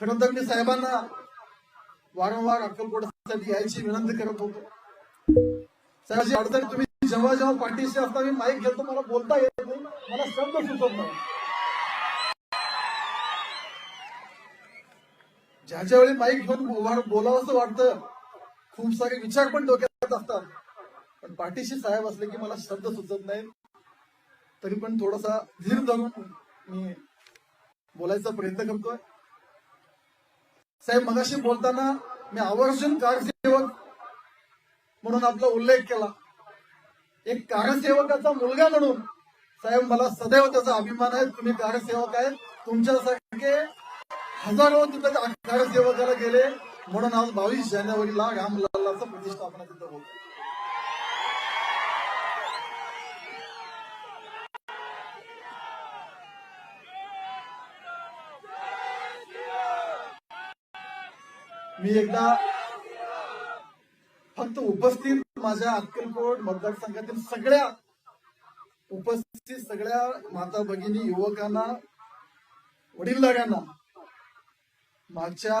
खरं तर मी साहेबांना वारंवार अक्कलकोटासाठी यायची विनंती करत होतो. साहेबाची अडचण तुम्ही जेव्हा जेव्हा पाठीशी असता मी माईक घेतो मला बोलता येत नाही मला शब्द सुचवत नाही. ज्याच्या वेळी माईक घेऊन बोलावंसं वाटतं खूप सारे विचार पण डोक्यात असतात. पण पाठीशी साहेब असले की मला शब्द सुचत नाहीत. तरी पण थोडासा धीर धरून मी बोलायचा प्रयत्न करतोय. साहेब मगाशी बोलताना मी आवर्जून कारसेवक म्हणून आपला उल्लेख केला. एक कारसेवकाचा मुलगा म्हणून साहेब मला सदैव त्याचा अभिमान आहे. तुम्ही कारसेवक आहेत तुमच्यासारखे हजारो तिथे कारसेवकाला गेले. म्हणून आज बावीस जानेवारीला रामलालाचं प्रतिष्ठापना तिथं होत. मी एकदा फक्त उपस्थित माझ्या अक्कलकोट मतदारसंघातील सगळ्या उपस्थित सगळ्या माता भगिनी युवकांना वडीलधाऱ्यांना मागच्या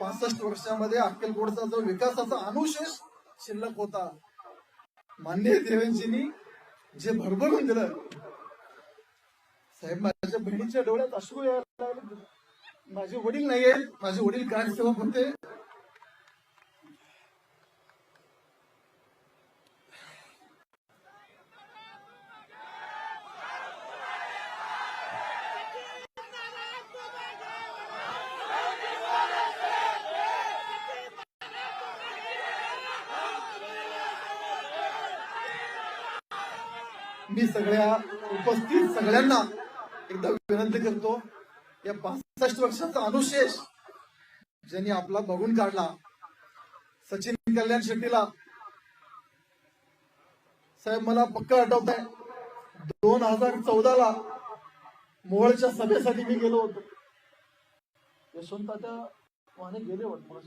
पासष्ट वर्षामध्ये अक्कलकोटचा जो विकासाचा अनुशेष शिल्लक होता मान्य देवेंजींनी जे भरभरून दिलं साहेब माझ्या बहिणीच्या डोळ्यात अश्रू यायला लागले. माझे वडील नाही आहेत माझे वडील कारसेवक होते मी सगळ्या उपस्थित सगळ्यांना एकदा विनंती करतो या पासष्ट वर्षाचा अनुशेष ज्यांनी आपला बघून काढला सचिन कल्याण शेट्टीला. साहेब मला पक्का आठवत आहे दोन हजार चौदाला मोहळच्या सभेसाठी मी गेलो होतो. यशवंताच्या वाहने गेले वाटत मोहळ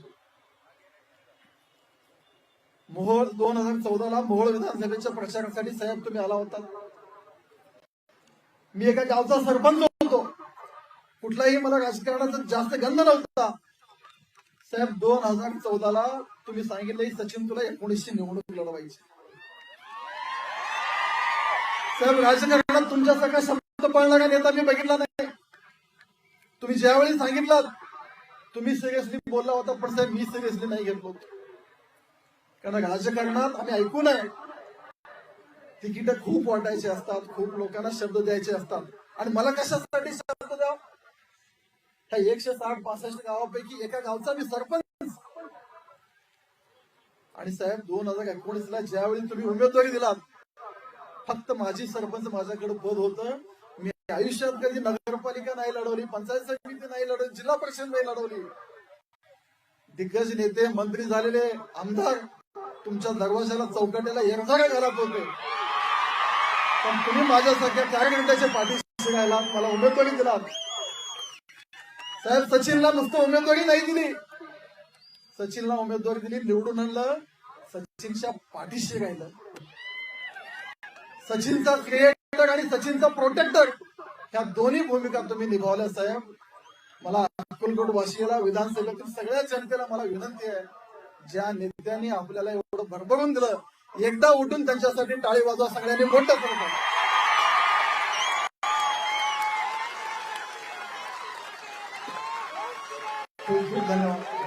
मोहोळ दोन हजार चौदाला मोहोळ विधानसभेच्या प्रचारासाठी साहेब तुम्ही आला होता. मी एका गावचा सरपंच कुठलाही मला राजकारणाचा जास्त गंध नव्हता. साहेब दोन हजार चौदाला तुम्ही सांगितलं सचिन तुला एकोणीसशे निवडणूक लढवायची. साहेब राजकारणात तुमच्यासारखा शब्द पळणारा नेता मी बघितला नाही. तुम्ही ज्यावेळी सांगितलं तुम्ही सिरियसली बोलला होता पण साहेब मी सिरियसली नाही घेतलो कारण राजकारणात आम्ही ऐकून आहे. तिकीट खूप वाटायचे असतात खूप लोकांना शब्द द्यायचे असतात. आणि मला कशासाठी शब्द द्यावं? ह्या एकशे साठ पासष्ट गावापैकी एका गावचा मी सरपंच. आणि साहेब दोन हजार एकोणीस ला ज्यावेळी तुम्ही उमेदवारी दिलात फक्त माझी सरपंच माझ्याकडे पद होतं. मी आयुष्यात कधी नगरपालिका नाही लढवली पंचायत समिती नाही लढवली जिल्हा परिषद नाही लढवली. दिग्गज नेते मंत्री झालेले आमदार तुमच्या दरवाजाला चौकटीला येरझारा घालत होते. पण तुम्ही माझ्यासारख्या कार्यकर्त्याच्या पाठीशी राहिला मला उमेदवारी दिलात. साहेब सचिनला नुसतं उमेदवारी नाही दिली. सचिनला उमेदवारी दिली निवडून आणलं. सचिनच्या पाठीशी राहिलं. सचिनचा क्रिएटर आणि सचिनचा प्रोटेक्टर ह्या दोन्ही भूमिका तुम्ही निभावल्या साहेब. मला अक्कलकोट वाशियाला विधानसभेतील सगळ्या जनतेला मला विनंती आहे ज्या नेत्यांनी आपल्याला एवढं भरभरून दिलं एकदा उठून त्यांच्यासाठी टाळी वाजवा सगळ्यांनी मोठं करतो खूप खूप धन्यवाद